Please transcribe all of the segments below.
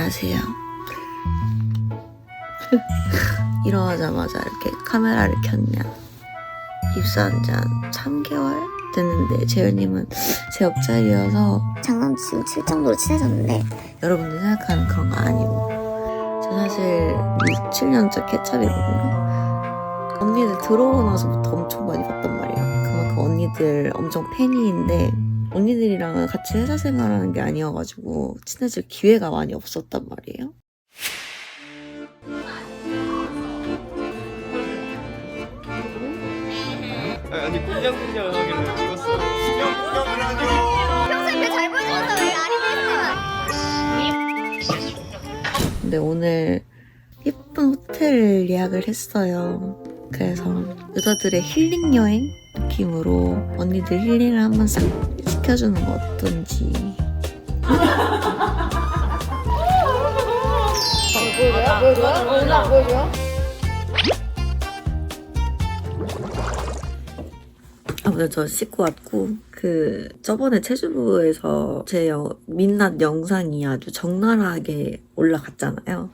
안녕하세요. 일어나자마자 이렇게 카메라를 켰냐. 입사한 지 한 3개월 됐는데 재현님은 제 옆자리여서 장난치고 칠 정도로 친해졌는데 여러분들 생각하는 그런 거 아니고 저 사실 6, 7년째 케찹이거든요. 언니들 들어오고 나서부터 엄청 많이 봤단 말이에요. 그만큼 언니들 엄청 팬이인데 언니들이랑은 같이 회사 생활하는 게 아니어가지고 친해질 기회가 많이 없었단 말이에요. 아니 꽁냥꽁냥 하길래 찍었어. 꽁냥꽁냥하죠. 평소에 그잘 보여주면서 왜 아니면 근데 오늘 예쁜 호텔 예약을 했어요. 그래서 여자들의 힐링 여행 느낌으로 언니들 힐링을 한번 싹 시켜주는 거 어떤지. 아무튼 저 씻고 왔고 그 저번에 체주부에서 제 여- 민낯 영상이 아주 적나라하게 올라갔잖아요.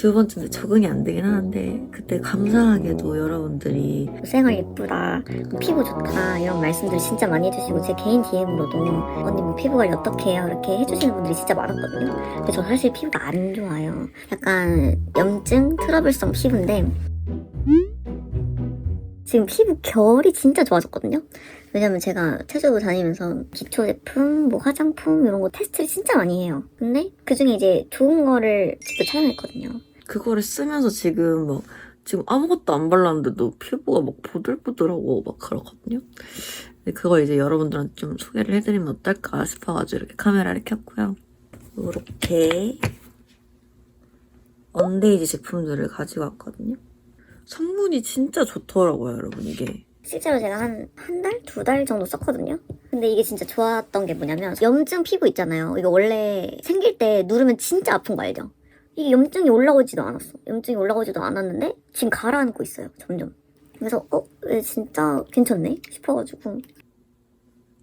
두 번째인데 적응이 안 되긴 하는데 그때 감사하게도 여러분들이 생활 예쁘다 피부 좋다 이런 말씀들 진짜 많이 해주시고 제 개인 DM으로도 언니 뭐 피부 관리 어떻게 해요 이렇게 해주시는 분들이 진짜 많았거든요. 근데 저 사실 피부가 안 좋아요. 약간 염증 트러블성 피부인데 지금 피부 결이 진짜 좋아졌거든요. 왜냐면 제가 체조부 다니면서 기초 제품, 뭐 화장품 이런 거 테스트를 진짜 많이 해요. 근데 그 중에 이제 좋은 거를 직접 찾아냈거든요 그거를 쓰면서 지금 막 지금 아무것도 안 발랐는데도 피부가 막 보들보들하고 막 그러거든요. 근데 그걸 이제 여러분들한테 좀 소개를 해드리면 어떨까 싶어가지고 이렇게 카메라를 켰고요. 이렇게 언데이지 제품들을 가지고 왔거든요. 성분이 진짜 좋더라고요, 여러분 이게. 실제로 제가 한, 한 달? 두 달 정도 썼거든요? 근데 이게 진짜 좋았던 게 뭐냐면, 염증 피부 있잖아요. 이거 원래 생길 때 누르면 진짜 아픈 거 알죠? 이게 염증이 올라오지도 않았어. 염증이 올라오지도 않았는데, 지금 가라앉고 있어요, 점점. 그래서, 어? 왜 진짜 괜찮네? 싶어가지고.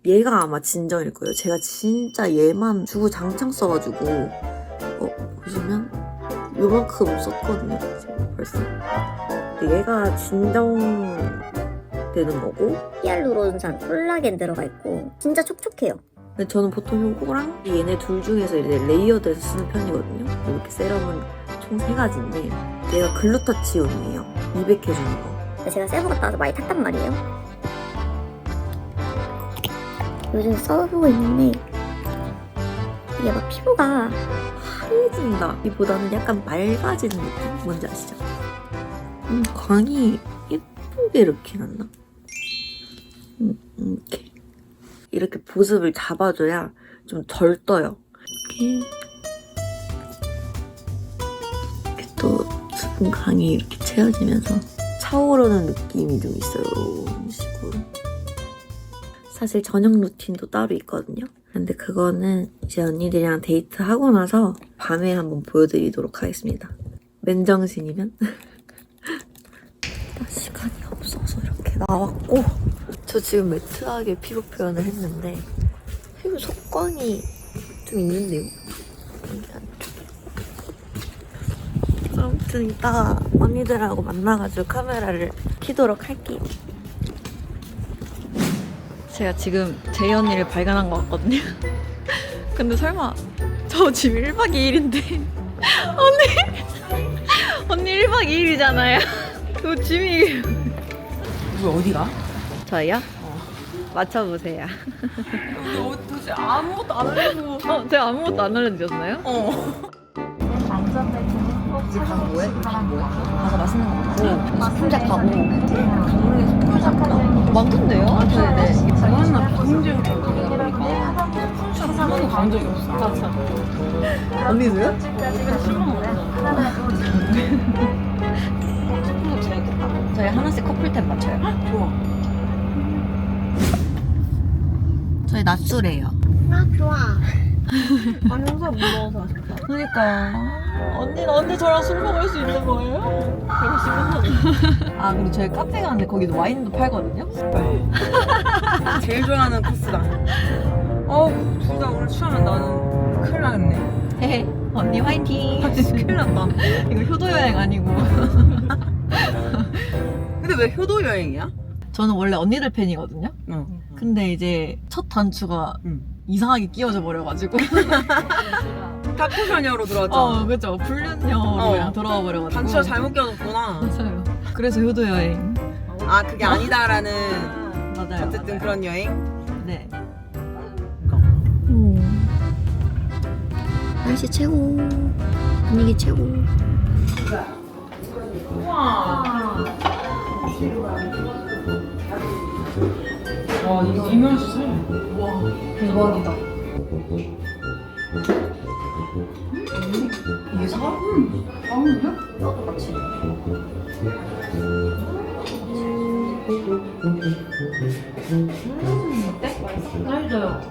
얘가 아마 진정일 거예요. 제가 진짜 얘만 주고 장창 써가지고 어 보시면 요만큼 썼거든요. 지금 벌써. 근데 얘가 진정 되는 거고 히알루론산, 콜라겐 들어가 있고, 진짜 촉촉해요. 근데 저는 보통 요거랑 얘네 둘 중에서 이제 레이어드해서 쓰는 편이거든요. 이렇게 세럼은 총 세 가지인데 얘가 글루타치온이에요. 200 해주는 거. 제가 세부 갔다 와서 많이 탔단 말이에요. 요즘 써보고 있는데, 이게 막 피부가 하얘진다. 이보다는 약간 맑아지는 느낌? 뭔지 아시죠? 음, 광이 예쁘게 이렇게 났나? 음, 이렇게. 이렇게 보습을 잡아줘야 좀 덜 떠요. 이렇게. 이렇게 또 수분 광이 이렇게 채워지면서 차오르는 느낌이 좀 있어요. 이런 식으로. 사실 저녁 루틴도 따로 있거든요. 근데 그거는 이제 언니들이랑 데이트하고 나서 밤에 한번 보여드리도록 하겠습니다. 맨정신이면? 나 시간이 없어서 이렇게 나왔고 저 지금 매트하게 피부 표현을 했는데 피부 속광이 좀 있는데요? 아무튼 이따가 언니들하고 만나가지고 카메라를 켜도록 할게요. 제가 지금 제이 언니를 발견한 것 같거든요. 근데 설마 저 지금 1박 2일인데 언니 언니 1박 2일이잖아요. 그 짐이 왜 어디가? 저요? 맞춰보세요. 너 도대체 아무것도 안 알려주고 어, 제가 아무것도 안 알려드렸나요? 어 뭐해? 뭐해? 가서 맛있는 거 먹고 풍작 가고 강릉에서 풍작 가고 많던데요? 네네. 저는 풍작 번도 가본 적이 없어 언니도요? 저희 하나씩 커플템 맞춰요. 좋아 저희 낮술이에요. 아 형사 무서워서 아쉽다 그러니까 언니는 언제 저랑 술 먹을 수 있는 거예요? 아 그리고 저희 카페 가는데 거기도 와인도 팔거든요 제일 좋아하는 코스다 어둘 다 오늘 취하면 나는 큰일 나겠네 헤헤. 언니 화이팅. 큰일 났다. 이거 효도 여행 아니고. 근데 왜 효도 여행이야? 저는 원래 언니들 팬이거든요. 응. 근데 이제 첫 단추가 응. 이상하게 끼워져 버려가지고. 타코쇼녀로 들어왔잖아. 어, 그죠. 불륜녀로 어. 그냥 돌아와 버려가지고. 단추가 잘못 껴놓구나. 맞아요. 그래서 효도 여행. 아 그게 아니다라는 맞아요. 어쨌든 맞아요. 그런 여행. 네. 날씨 최고. 분위기 최고. 와 이거 이면수 대박이다. 이게 사? 맛있어요.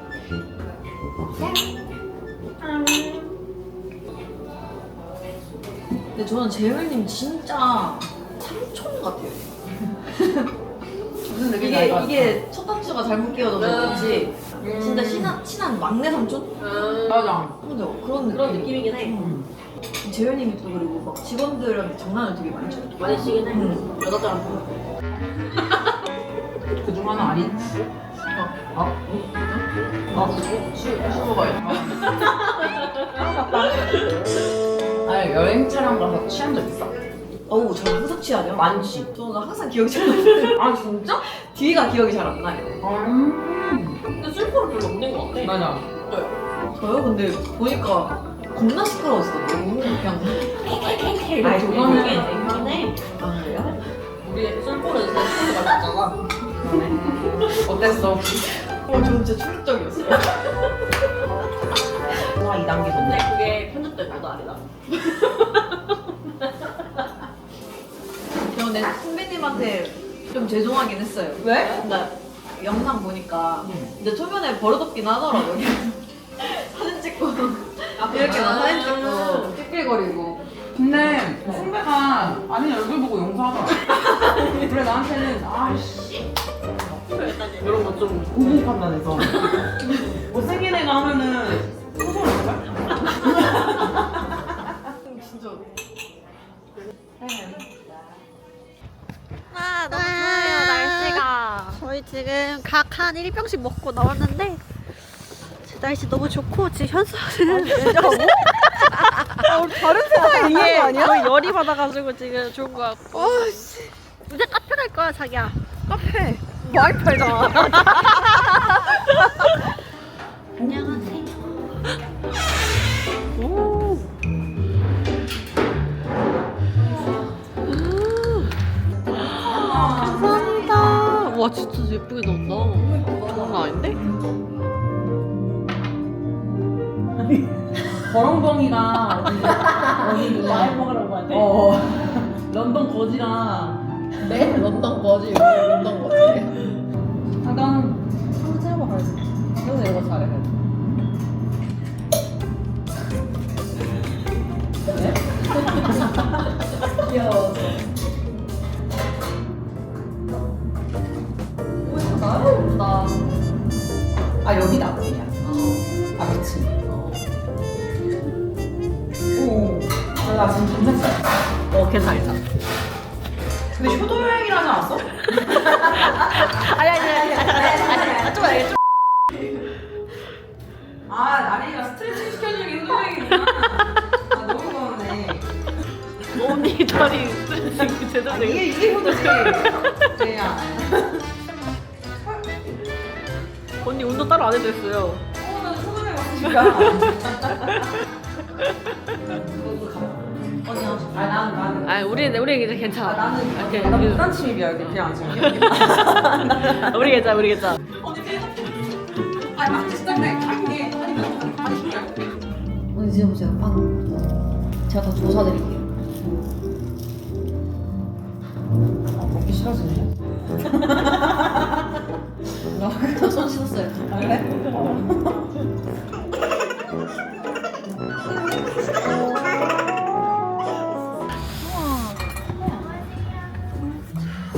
근데 저는 재율님 진짜 삼촌 같아요. 무슨 이게 이게 첫 단추가 잘못 끼워져서 그런지 진짜 친한 친한 막내 삼촌? 맞아. 그죠? 그런 그런 느낌이긴 해. 재현님이 또 그리고 막 직원들한테 장난을 되게 많이 쳐요. 많이 치긴 해. 여자들한테. 그중 하나 아닌. 아, 술, 술 먹어요. 아니 여행차랑 가서 취한 적 있어? 어우, 저 항상 취하네요. 많지. 저는 항상 기억이 잘 안 나요. 아 진짜? 뒤가 기억이 잘 안 나요. 음. 근데 술버를 별로 없는 것 같아. 맞아. 저요? 근데 보니까 겁나 시끄러웠어. 너무 그냥. 아니 그거는 아, 그래요? 우리 술버릇에서 술을 마셨잖아. 어땠어? 어, 저 진짜 충격적이었어요. 와 2단계 좋네. 그게 편집될 거다 아니다. 근데 선배님한테 좀 죄송하긴 했어요. 왜? 그러니까 영상 보니까 응. 근데 초면에 버릇없긴 하더라고요. 사진 찍고 이렇게 막 사진 찍고 낄낄거리고 근데 선배가 아니 얼굴 보고 용서하더라. 그래 나한테는 아씨 이런 거 좀 고공 판단해서 못생긴 애가 하면은 소설할걸? 진짜 아, 너무 좋아요, 날씨가. 저희 지금 각 한 1병씩 먹고 나왔는데, 지금 날씨 너무 좋고, 지금 현수는 왼쪽하고. 우리 다른 세상에 있는 거 아니야? 거의 열이 받아가지고 지금 좋은 거 같고. 이제 카페 갈 거야, 자기야. 카페. 많이 팔잖아. 안녕하세요. 와 진짜 예쁘게 넣었다. 장난 아닌데? 버렁벙이가 어디 어디 와인 먹으러 가야 돼? 어 런던 거지랑 네? 런던 거지. 런던 거지. 아 나는 한번 해봐 가야지 그래서 이거 잘해 아 여기다 그냥 아 그치. 오나 지금 검색했어. 어, 걔 알자. 근데 효도 여행이라지 않았어? 아니, 아니, 아니, 아니, 아니, 아니, 좀 알겠죠? 아 나린이가 스트레칭 시켜주는 효도 여행이구나. 아 너무 고맙네. 언니 다리 스트레칭 제대로 아, 돼. 이게 이게 효도지 언니 운동 따로 안 해도 됐어요. 어나 처음 해봤으니까 아 나는 나는 아니, 우리, 우리 이제 괜찮아. 아 나는 이렇게, 나 이렇게. 무단 침입이야 이게 그냥 안 쳐. 우리 괜찮아, 우리 괜찮아. 아 맞지 진짜인데 아니 이게 아니 아니 신기해. 언니 드셔보세요, 빵. 제가 다 조사드릴게요. 아, 먹기 싫어지네. 손 있어요. 그래?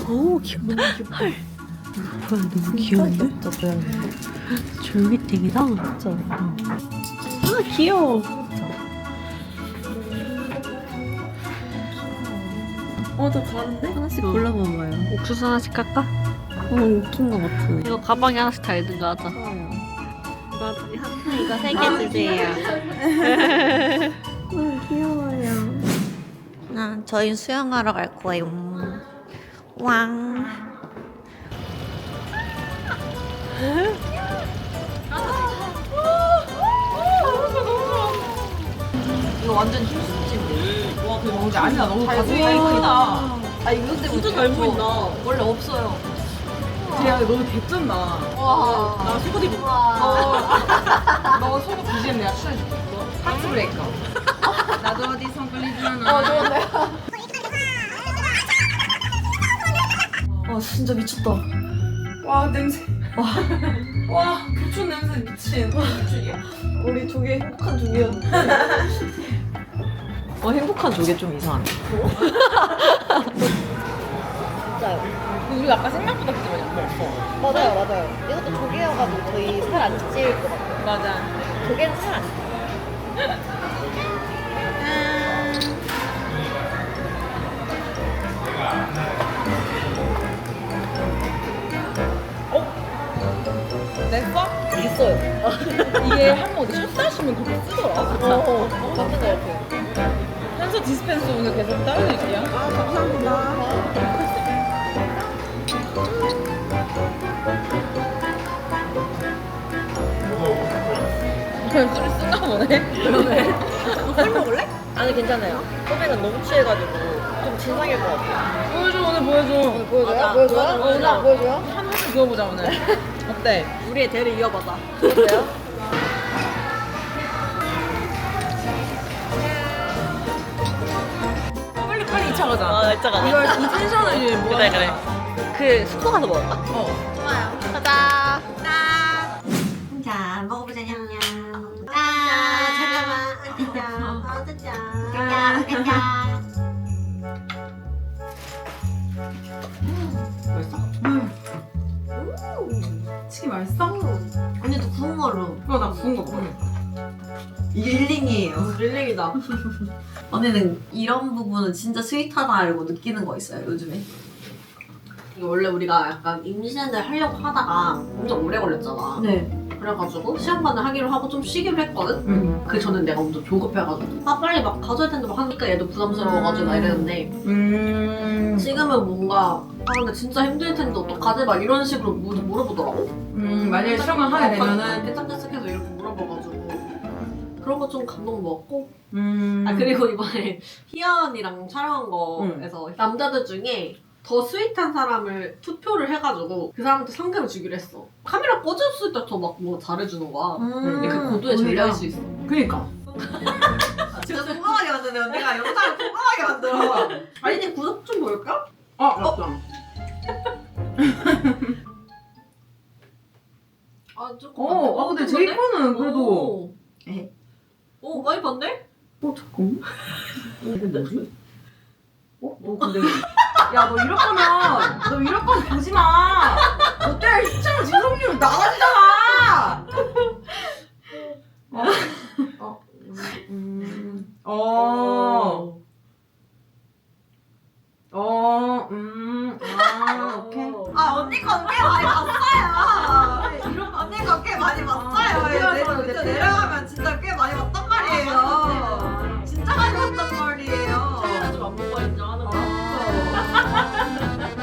어우 귀엽다. 헐. 너무 귀여운데? 졸깃튀기다. 진짜. 아 귀여워. 어저 가는데? 하나씩 골라봐봐요. 옥수수 하나씩 할까? 어, 웃긴 것 같아. 이거 가방에 하나씩 달든가 하자. 맞아. 이거 세 개 주세요. 귀여워요. 아, 저희 수영하러 갈 거예요. 왕. 이거 완전 힘수집. 와, 그거 뭔지 아니야. 너무 가슴이 크다. 아, 이거 근데 진짜 잘 보인다. 원래 없어요. 야, 너무 개쩐다. 와. 나 속옷 입어. 너 속옷 뒤지면 내가 추천해줄게. 하트 브레이커. 나도 어디 손 걸리잖아. 어, 좋은데. 와, 진짜 미쳤다. 와, 냄새. 와. 와, 교촌 냄새 미친. 미친이야. 우리 조개 행복한 조개였는데. 어, 행복한 조개 좀 이상하네. 우리 아까 생각보다 그렇게 많이 안 먹었어. 맞아요, 맞아요. 이것도 조개여가지고 저희 살안찔것 같아요. 맞아. 조개는 살안 찔. 냈어? 있어요. 이게 한번 어디 샷하시면 그렇게 쓰더라. 어, 맞는 것 같아요. 현서 디스펜스 오늘 계속 따르실게요. 아, 감사합니다. 그냥 술이 쓴가 보네. 그러네. 술 먹을래? 아니, 괜찮아요. 소맥은 너무 취해가지고 좀 진상일 것 같아. 보여줘, 오늘 보여줘. 오늘 보여줘요? 보여줘요? 오늘 보여줘요? 한 번만 그어보자, 오늘. 어때? 우리의 대를 이어받아. 빨리 빨리 2차 가자. 아, 진짜 가자. 이거 이 텐션을 이제 뭐 그래, 그래. 그 숙소 가서 먹을까? 어. 가자. 자, 뜯자. 치킨 맛있어? 언니도 구운 걸로. 그거 나 구운 거 먹어. 이게 힐링이에요. 힐링이다. 언니는 이런 부분은 진짜 스윗하다 알고 느끼는 거 있어요, 요즘에? 이게 원래 우리가 약간 임신을 하려고 하다가 엄청 오래 걸렸잖아. 네. 그래가지고 시험관을 하기로 하고 좀 쉬기로 했거든? 응. 그 전엔 내가 엄청 조급해가지고 아 빨리 막 가져야 되는데 막 하니까 얘도 부담스러워가지고 막 이랬는데 음. 지금은 뭔가 아 근데 진짜 힘들 텐데 어떡하지? 막 이런 식으로 물, 물어보더라고 음, 만약에 시험을 하게 되면은. 깨짝깨짝해서 이렇게 물어봐가지고 그런 거 좀 감동 먹었고 음. 아 그리고 이번에 희연이랑 촬영한 응. 거에서 남자들 중에 더 스윗한 사람을 투표를 해가지고 그 사람한테 상금을 주기로 했어 카메라 꺼졌을 때 더 막 뭐 잘해주는 거야 근데 그 고도의 전략일 수 있어 그니까. 진짜 궁금하게 만드네 언니가 영상을 궁금하게 만들어 아니 이제 구독 좀 볼까? 아, 맞다. 아 조금 어, 아, 근데 제이 거는 그래도. 오 많이 봤네? 어, 잠깐만. 이게 뭐지? 어? 너 근데. 야, 너 이럴 거면, 너 이럴 거면 보지 마! 너 때문에 시청자 지성률 나가지잖아! 어, 어, 음, 어, 어, 음, 아, 오케이. 아 언니 건꽤 많이 봤어요 언니 건꽤 많이 봤어요 내- 밑에 내- 내려가면 진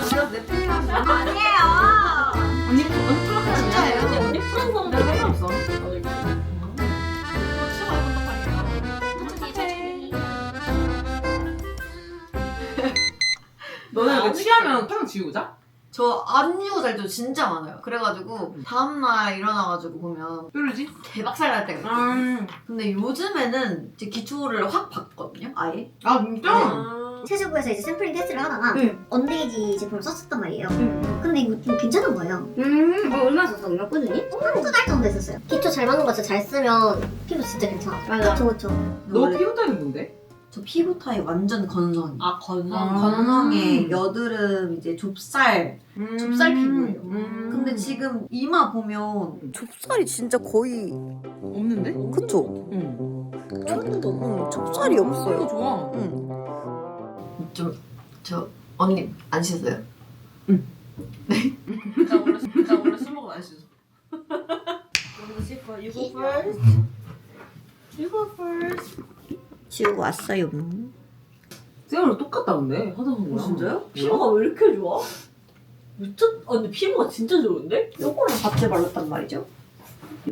그래서 내 팬이라서. 아니에요 언니, 언니 플러스 진짜예요? 언니 언니 푸른 거는 내가 상관없어. 너는 이거 취하면 화장 지우고 자? 저안 이고 잘때 진짜 많아요. 그래가지고 다음날 일어나가지고 보면 뾰루지? 개박살 날 때가 있어요. 음. 근데 요즘에는 이제 기초를 확 바꿨거든요. 아예. 아, 진짜? 아. 체주부에서 이제 샘플링 테스트를 하다가 응. 언데이지 제품을 썼었단 말이에요. 응. 근데 이거 좀 괜찮은 거예요. 음, 어, 얼마나 썼었나? 꾸준히? 한두 달 정도 했었어요. 기초 잘 맞는 거 진짜 잘 쓰면 피부 진짜 괜찮아. 맞아. 그쵸, 그쵸. 너 원래- 피부 타입은 뭔데? 저 피부 타입 완전 건성. 아 건성. 아. 건성에 여드름 이제 좁쌀. 좁쌀 피부예요. 음. 근데 지금 이마 보면 좁쌀이 진짜 거의 없는데? 그쵸? 응. 좁, 음, 좁쌀이 없어요. 좋아. 응. 좀 저 언니 안 씻어요? 나 원래 술- 나 원래 술 먹으면 안 씻어. 지우고 왔어요. 쌤이랑 똑같다 근데 하다 보면. 진짜요? 피부가 왜 이렇게 좋아? 미쳤. 아 근데 피부가 진짜 좋은데? 요거랑 같이 발랐단 말이죠. 요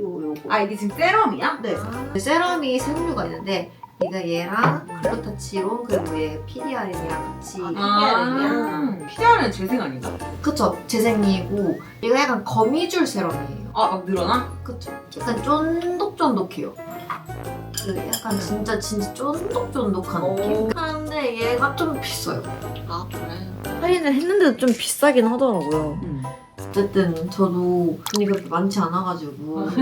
요거. 아 이게 지금 세럼이야? 네. 세럼이 세 종류가 있는데 얘가 얘랑 글루타치온 그리고 얘 PDR이랑 같이 아, 피자는 재생 아닌가? 그쵸 재생이고 얘가 약간 거미줄 세럼이에요. 아 막 늘어나? 그쵸. 약간 쫀득쫀득해요. 그 약간 진짜 진짜 쫀득쫀득한 느낌. 하는데 얘가 좀 비싸요. 아 그래. 할인을 했는데도 좀 비싸긴 하더라고요. 응. 어쨌든 저도 돈이 그렇게 많지 않아가지고 사-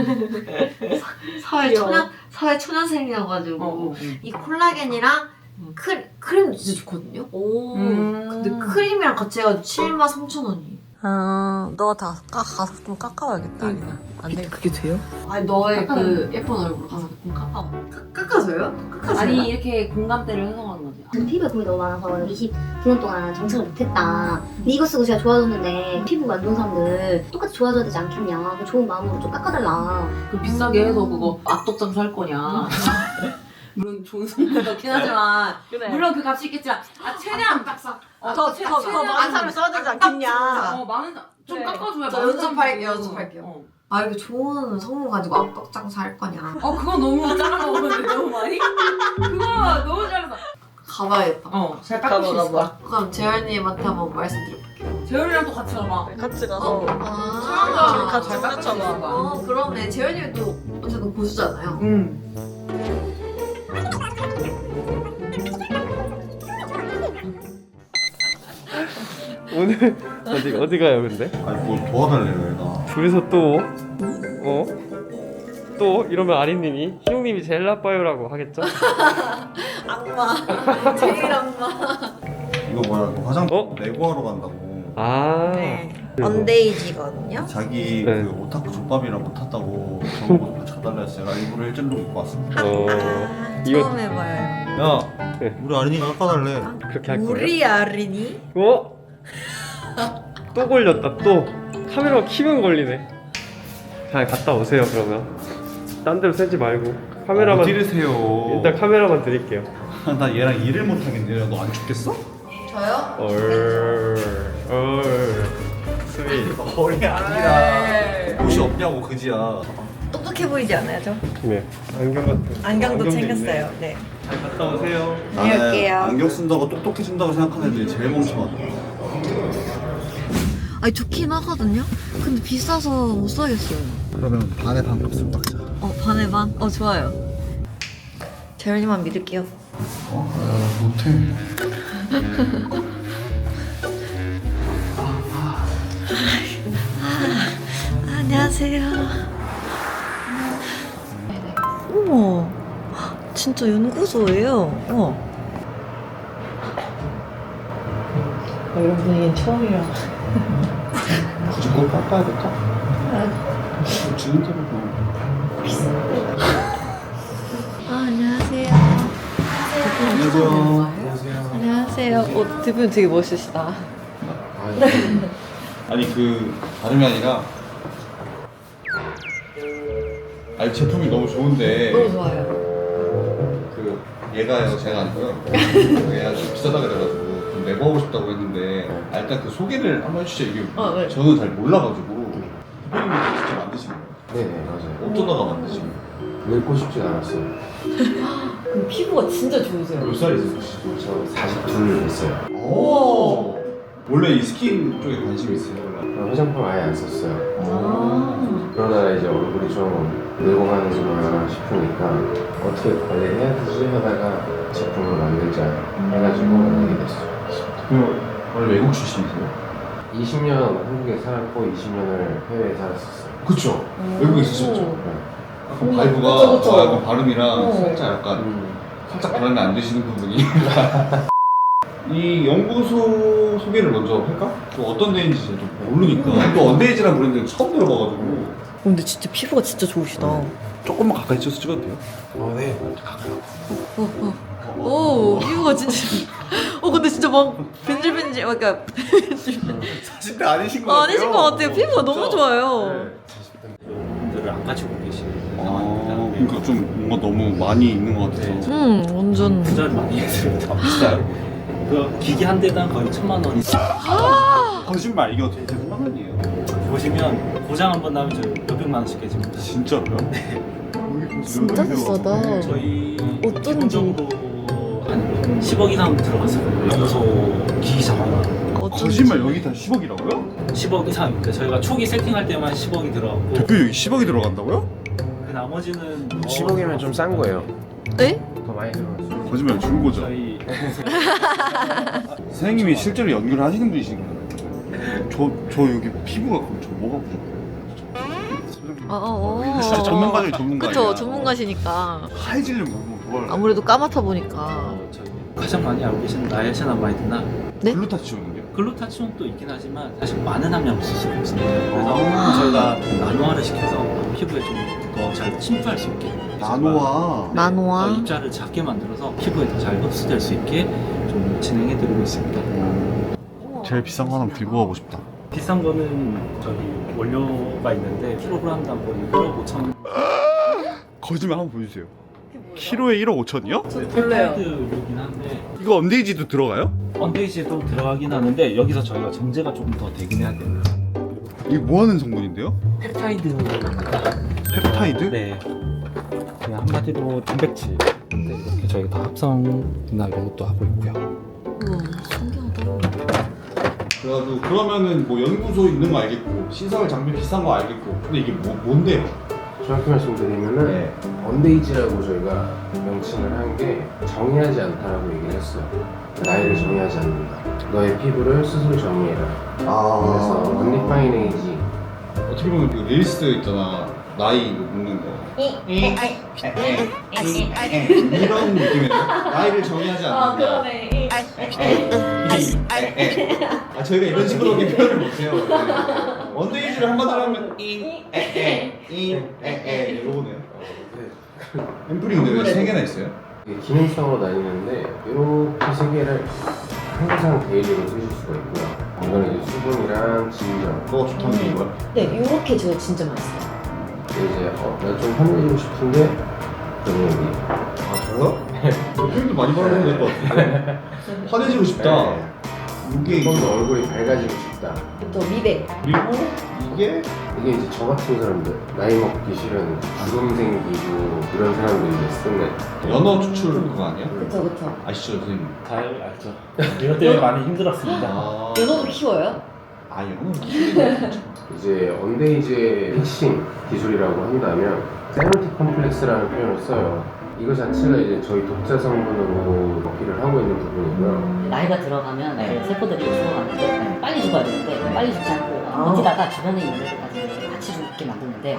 사회 귀여워. 초년 사회 초년생이어가지고 어. 이 콜라겐이랑 크, 크림도 진짜 좋거든요. 오. 음. 근데 크림이랑 같이 해가지고 7만 3천 원이에요. 아, 너가 다 깎, 가서 좀 깎아야겠다. 아니면 안 되겠다. 그게 돼요? 아니 너의 그 예쁜 얼굴 가서 좀 깎아. 깎- 깎아줘요? 깎아줘요? 아니 이렇게 공감대를 형성하는 거지. 저는 피부에 고민이 너무 많아서 29년 동안 정착을 못했다. 근데 이거 쓰고 제가 좋아졌는데 피부가 안 좋은 사람들 똑같이 좋아져야 되지 않겠냐. 그 좋은 마음으로 좀 깎아달라. 그 비싸게 해서 그거 악덕장 살 거냐. 물론 좋은 선물도 없긴 하지만 그래. 물론 그 값이 있겠지만 아 최대한 딱 사. 어, 더, 최- 더, 더 많은 사람을 써야 되지 않겠냐. 어 많은 사- 좀 그래. 깎아줘야 저 많은 사람들도- 연습할게요. 어. 아 이렇게 좋은 성분 가지고 악덕장 살 거냐. 어 그거 너무 잘라서 오는데 너무 많이? 그거 너무 잘라서. 가봐야겠다. 어잘 깎을 수 있을 거야. 그럼 재현님한테 한번 말씀드려볼게요. 재현이랑 또 같이 가봐. 같이 가서. 아, 같이 잘 깎을 수 있을 거야. 어 그러네. 재현님이 또 어쨌든 고수잖아요. 응. 오늘 어디 어디 가요 근데? 아니 뭘 도와달래요 얘가 둘이서 또 어? 또 이러면 아린님이 희용님이 제일 나빠요라고 하겠죠? 악마. 제일 악마. 이거 뭐야 그 화장품 어? 레고하러 간다고 아 네. 언데이지거든요. 자기 네. 그 오타쿠 족밥이랑 못 탔다고 저거 뭐 찾아달라 해서 제가 일부러 일절로 입고 왔습니다 어 아, 이거- 처음 해봐요. 야 네. 우리 아린이가 깎아달래 그렇게 할 거예요? 우리 아린이? 어? 또 걸렸다 또. 카메라가 키면 걸리네. 잘 갔다 오세요 그러면. 딴 데로 세지 말고. 카메라만 어디를 세요? 일단 카메라만 드릴게요. 나 얘랑 일을 못 하겠네. 너안 죽겠어? 저요? 얼얼. 스윗. 머리 아니라 옷이 없냐고 그지야. 똑똑해 보이지 않아요, 저? 네. 안경 같은 안경도 챙겼어요. 있네. 네. 잘 갔다 오세요. 안경 쓴다고 똑똑해진다고 생각하는 애들이 제일 멍청하다 아니 좋긴 하거든요. 근데 비싸서 못 사겠어요. 그러면 반에 반 값을 받자 어 반에 반? 어 좋아요. 재현이만 믿을게요. 어? 아, 못해 아, 안녕하세요. 어머, 진짜 연구소예요. 어. 이런 분위기는 처음이라. 꼭 깎아야 될까? 주는 대로 뭐 아, 안녕하세요. 안녕하세요 안녕하세요 안녕하세요. 어, 대표님 되게 멋있으시다. 아니 그 다름이 아니라 아니 제품이 너무 좋은데 너무 좋아요. 그 얘가요 제가 아니고요 얘가 좀 비싸다 그래가지고 좀 내고하고 싶다고 했는데 아, 일단 그 소개를 한번 해주세요 이게 어, 네. 저는 잘 몰라가지고 대표님이 직접 만드신 거예요 네네 맞아요 어쩌다가 만드신 거예요? 늙고 싶진 않았어요 그럼 피부가 진짜 좋으세요. 몇 살이 있으시죠? 저42 됐어요 오 원래 이 스킨 쪽에 관심이 있으세요? 원래? 화장품 아예 안 썼어요 아. 그러다가 이제 얼굴이 좀 늙어가는 거나 싶으니까 어떻게 관리해야 되지 하다가 제품을 만들자 해가지고 만들게 됐어요 그 원래 외국 출신이세요? 20년 한국에 살았고 20년을 해외에 살았었어요 그쵸 외국에 있으셨죠? 네. 약간 발부가 그쵸, 그쵸. 어, 약간 발음이랑 어. 살짝 약간 음, 살짝 발음이 안 되시는 부분이 이 연구소 소개를 먼저 할까? 또 어떤 데인지 좀 모르니까 또 언데이지라는 브랜드는 처음 들어봐가지고 근데 진짜 피부가 진짜 좋으시다. 조금만 가까이 쳐서 찍어도 돼요? 어, 네. 오, 피부가 진짜. 어, 근데 진짜 막 빈질빈질 그러니까 40대 아니신 것 어, 같아요. 아니신 것 같아요. 피부가 너무 좋아요. 분들을 안 가지고 계시는 아, 그러니까 좀 뭔가 너무 많이 있는 것 같아서. 음 완전 분들 많이 했습니다. 비싸요. 그 기기 한 대당 거의 천만 원이 거짓말 이거 되게 얼마 원이에요? 보시면 고장 한 번 나면 저 몇백만 원씩 깨집니다. 진짜로요? 진짜 비싸다. 저희 어쩐지. 기본적으로 한 10억 이상 들어갔어요. 연구소 기기 장비가 거짓말 여기 다 10억이라고요? 10억 이상. 그러니까 저희가 초기 세팅할 때만 10억이 들어갔고 대표 여기 10억이 들어간다고요? 그 나머지는 뭐 10억이면 좀 싼 거예요. 네? 더 많이 들어갔어요. 거짓말 중고죠. 저희 선생님이 실제로 연구를 하시는 분이신 거예요? 저, 저 여기 피부가 그럼 저 뭐가 부족해요? 어, 어, 어. 진짜 전문가 중에 전문가 그쵸 전문가시니까 하얘지려면 뭐, 뭘 아무래도 까맣다 보니까 어, 저희 가장 많이 알고 계시는 나이아신아마이드나 네? 글루타치온은요? 글루타치온도 있긴 하지만 사실 많은 함량 쓸 수가 없습니다. 그래서 아. 저희가 나노화를 시켜서 피부에 좀 더 잘 침투할 수 있게 나노화 나노화 어, 입자를 작게 만들어서 피부에 더 잘 흡수될 수 있게 좀 진행해드리고 있습니다. 제일 비싼 거 하나 들고 가고 싶다 비싼 거는 저희 원료가 있는데 킬로그램당 거의 1억 5천 거짓말 한번 보여주세요 키로에 1억 5천이요? 펠라이드이긴 한데 이거 언데이지도 들어가요? 언데이지도 들어가긴 하는데 여기서 저희가 정제가 조금 더 되긴 해야 돼요. 이게 뭐 하는 성분인데요? 펩타이드입니다. 펩타이드? 네. 그냥 한마디로 단백질. 근데 이렇게 저희가 다 합성이나 이런 것도 하고 있고요. 우와 신기하다 그래가지고 그러면은 뭐 연구소 있는 거 알겠고 시설 장비 비싼 거 알겠고 근데 이게 뭐, 뭔데요? 정확히 말씀드리면은 네. 언데이지라고 저희가 명칭을 한 게 정의하지 않다라고 얘기를 했어요. 나이를 정의하지 않는다. 너의 피부를 스스로 정의해라. 그래서 언디파인 에이지 어떻게 보면 그 릴스 있잖아 나이 묻는 거 이런 느낌이에요 나이를 정의하지 않는다 그러네 아 저희가 이런 식으로밖에 표현을 못해요 네. 원데이즈를 한마디로 하면 이에에이에에 이러고네요 앰플이 근데 왜 세 개나 있어요? 이게 기능성으로 나뉘는데 이렇게 세 개를 항상 데일리로 쓰실 수가 있고요. 이거는 이제 수분이랑 진정. 그거 좋다는 게 이거야? 네, 요렇게 저 진짜 맛있어요. 이제 어, 나좀 환해지고 싶은데 그러면 여기 아 저요? 표현도 많이 바르면 될것 같은데 환해지고 싶다 이게 조금 더 얼굴이 밝아지고 싶다. 또 미백. 그리고 이게 이게 이제 저 같은 사람들 나이 먹기 싫은 주름 생기고 이런 사람들이 이제 쓰는 연어 추출 그거 아니야? 그쵸, 그쵸. 아시죠 선생님? 잘 알죠. 이것 때문에 많이 힘들었습니다. 아, 연어도 키워요? 아 연어 이제 언데이즈의 핵심 기술이라고 한다면 세노틱 컴플렉스라는 표현을 써요. 이거 자체가 이제 저희 독자 성분으로 먹기를 하고 있는 부분이고요. 나이가 들어가면 이제 세포들이 죽어가는데 빨리 죽어야 되는데 빨리 죽지 않고 아. 버티다가 주변에 있는 애들까지 같이 죽게 만드는데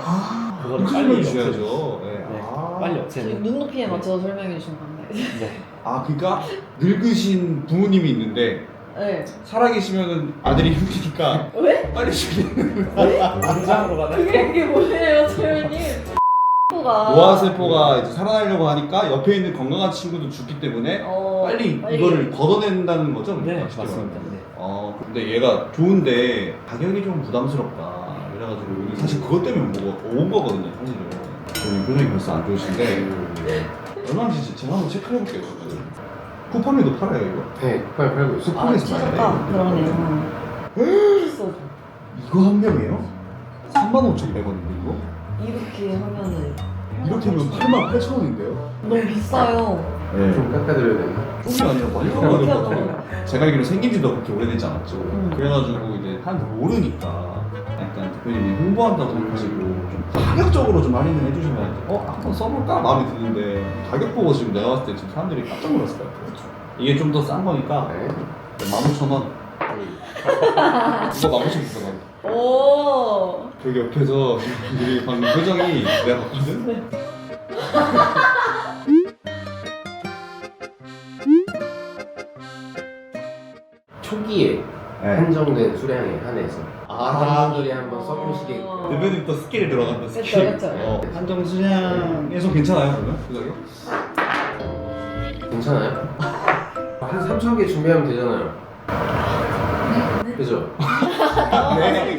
그거를 빨리 빨리 줘야죠 네. 네, 아. 빨리 없애는. 눈높이에 맞춰서 설명해 주신 건데. 네. 아 그러니까 늙으신 부모님이 있는데 네. 살아계시면은 아들이 힘드니까 왜? 빨리 죽이는 공장으로 가다. 그게 그게 뭐예요, 채연님? 가 노화세포가 이제 살아나려고 하니까 옆에 있는 건강한 친구도 죽기 때문에 어, 빨리 이거를 걷어낸다는 거죠? 네, 쉽게 맞습니다. 말하면. 네. 어, 근데 얘가 좋은데 가격이 좀 부담스럽다. 그래가지고 사실 그것 때문에 뭐온 거거든요, 사실은. 저는 표정이 벌써 안 좋으신데 얼마인지 제가 한번 체크해 볼게요. 쿠팡에도 팔아요 이거. 네, 빨리 팔고 있어요. 아, 쿠팡에서 찢었다. 팔아요. 그러네요. 이거 한 명이에요? 35,100원인데 이거? 이렇게 하면은 이렇게 하면 88,000원인데요? 너무 비싸요. 네. 좀 깎아드려야 되나? 조금이 아니라 이렇게 하면 같아요. 제가 알기로 생긴 지도 그렇게 오래되지 않았죠. 음. 그래가지고 이제 사람들 모르니까 약간 대표님이 홍보한다고 생각하시고 좀 가격적으로 좀 할인을 해주시면 이제 어? 한번 써볼까? 마음에 드는데 가격 보고 지금 내가 봤을 때 지금 사람들이 깜짝 놀랐을 것 같아요. 이게 좀 더 싼 거니까 네. 15,000원. 이거 15,000원 비싸다. 오. 저기 옆에서 우리 방금 표정이 내가 봤거든? 초기에 네. 한정된 수량에 한해서 아. 분들이 한번 써보시게 대표님 또 스킬이 들어간다 스킬. 그쵸, 그쵸. 어, 한정 수량에서 괜찮아요 그러면? 그 가격? 괜찮아요? 한 합쳐게 준비하면 되잖아요. 그죠? 네.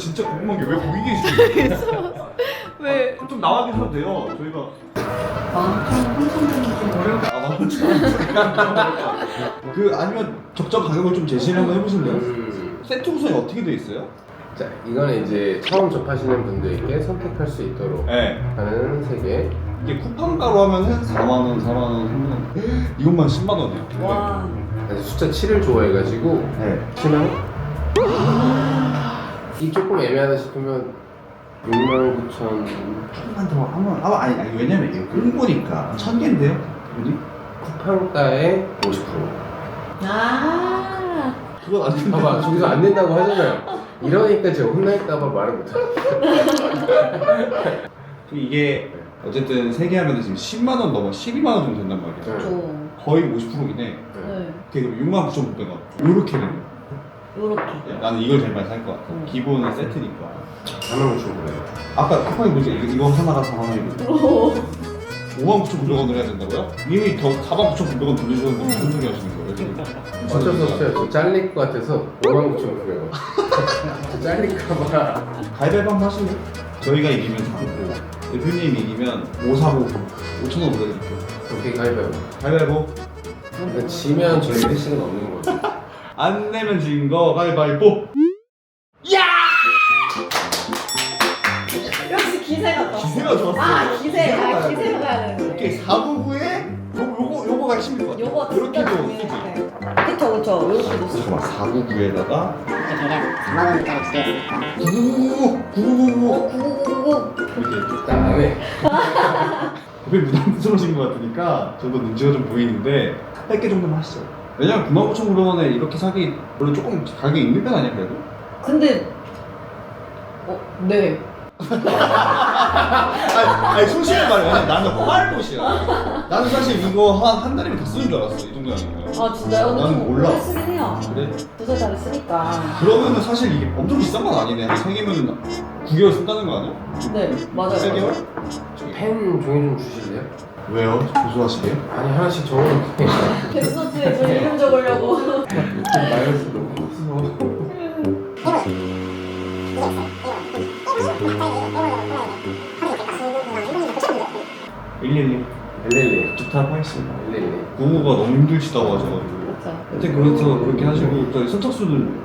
진짜 궁금한 게 왜 거기 계시는 거예요? 왜? 좀 나와 계셔도 돼요. 저희가 아, 그 아니면 적정 가격을 좀 제시를 한번 해보실래요? 음. 세트 구성이 어떻게 돼 있어요? 자, 이거는 이제 처음 접하시는 분들께 선택할 수 있도록 네. 하는 세 개. 이게 쿠팡가로 하면 은 4만 원, 4만 원, 3만 원. 이것만 10만 원이에요. 와. 그래서 숫자 7을 좋아해가지고 네. 7만 원? 이 조금 애매하다 싶으면 6만 9천 조금만 더 하면 아 아니 아니 왜냐면 이거 공고니까 천 개인데요, 우리? 쿠팡가에 50%. 아. 그건 안 된다. 봐봐, 저기서 안 된다고 하잖아요. 이러니까 제가 혼날까봐 말을 못해요. 이게 어쨌든 세 개 하면 지금 10만 원 넘어 12만 원 정도 된단 말이에요. 네. 거의 50%긴 해. 네. 그게 6만 9천 9백 원. 요렇게 되는 요렇게. 거야. 나는 이걸 제일 많이 살 것 같아. 기본은 세트니까. 4만 9천 9백 아까 쿠팡이 뭐지? 이거, 이거 하나가 4만 원이고. 5만 9천 9백 원을 해야 된다고요? 이미 더 4만 9천 9백 원 돌려주는데 무슨 소리 하시는 거예요? 지금? 어쩔 수 없어요. 저 잘릴 것 같아서 5만 9천 9백 원. 저 잘릴까봐. 가위바위보 한번 하실래요? 저희가 이기면 4고 대표님 이기면 5, 4고 5천 원 보내드릴게요. 오케이, 가위바위보. 가위바위보. 근데 지면 저희 회식은 없는 거죠. 안 내면 진 거 가위바위보. 역시 기세 같다. 기세가 좋았어. 아 기세. 아 기세로 가야 되는데. 오케이 4부부에 요거 요거가 핵심일 것 같아. 요거 진짜 이렇게도 중요해. 그쵸 그쵸. 요렇게도 쓰. 잠깐만 4부부에다가 대략 4만 원짜리 두 개였으니까 999 구구구구구. 이렇게 해. 되게 부담스러우신 것 같으니까 저도 눈치가 좀 보이는데 100개 정도만 하시죠. 왜냐면 99,900원에 이렇게 사기 원래 조금 가격이 있는 편 아니야 그래도? 근데 어 네. 아니, 아니 솔직히 말해 왜냐면 나는 호알못이야 나는 사실 이거 한, 한 달이면 다 쓰는 줄 알았어 이 정도 아니면 아 진짜요? 근데 나는 좀 몰라. 오래 쓰긴 해요. 그래? 두세 달을 쓰니까. 그러면은 사실 이게 엄청 비싼 건 아니네 한 3개면은 9개월 쓴다는 거 아니야? 네 맞아요. 3개월? 펜 종이 좀 주실래요? 왜요? 고소하시게요? 아니, 하나씩 적어놓게. 캡소스에 저 이름 적으려고. 마이너스 없어. 112 111. 부탁 하겠습니다 111. 구호가 너무 힘들시다고 하셔가지고. 하여튼 그래서 그렇게 하시고 저희 선착순은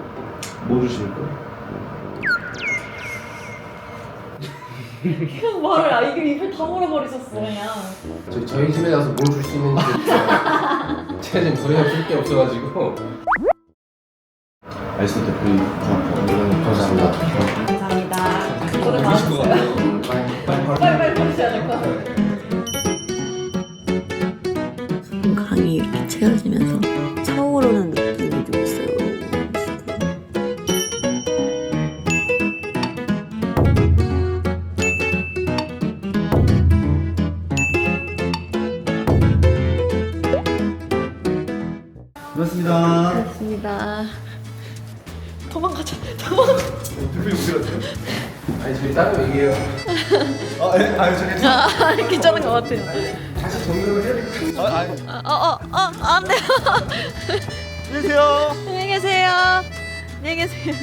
뭐 주실 거예요? 그냥 말을 아 이게 입을 다 물어 버리셨어 그냥. 저희, 저희 집에 가서 뭘 줄 수 있는지 제가 지금 도리가 줄게 없어가지고 아이스 대표님 감사합니다. 감사합니다. 고생 많으셨어요. 고맙습니다 맞습니다. 도망가자. 대표님 어디 갔죠? 아니 저희 따로 얘기해요. 아, 예? 아, 저 괜찮아요 아, 괜찮은 것 같아요. 다시 정리를 해야 될 아, 아니 어, 어, 어, 안 돼요. 안녕히 계세요 안녕히 계세요. 안녕히 계세요.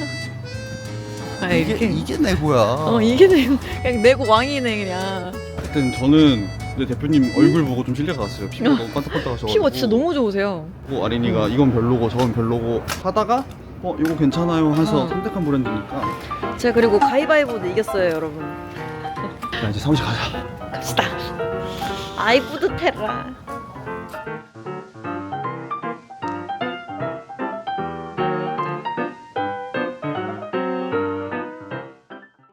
아, 이렇게. 이게 내고야. 어, 이게 내고, 그냥 내고 왕이네, 그냥. 하여튼 저는 내 대표님 얼굴 보고 좀 신뢰가 갔어요. 피부가 너무 반짝반짝하셔가지고. 피부 진짜 너무 좋으세요. 그리고 아린이가 이건 별로고 저건 별로고 하다가 어 이거 괜찮아요 해서 어. 선택한 브랜드니까 제가 그리고 가위바위보도 이겼어요, 여러분. 야 이제 사무실 가자. 갑시다. 아이 뿌듯해라.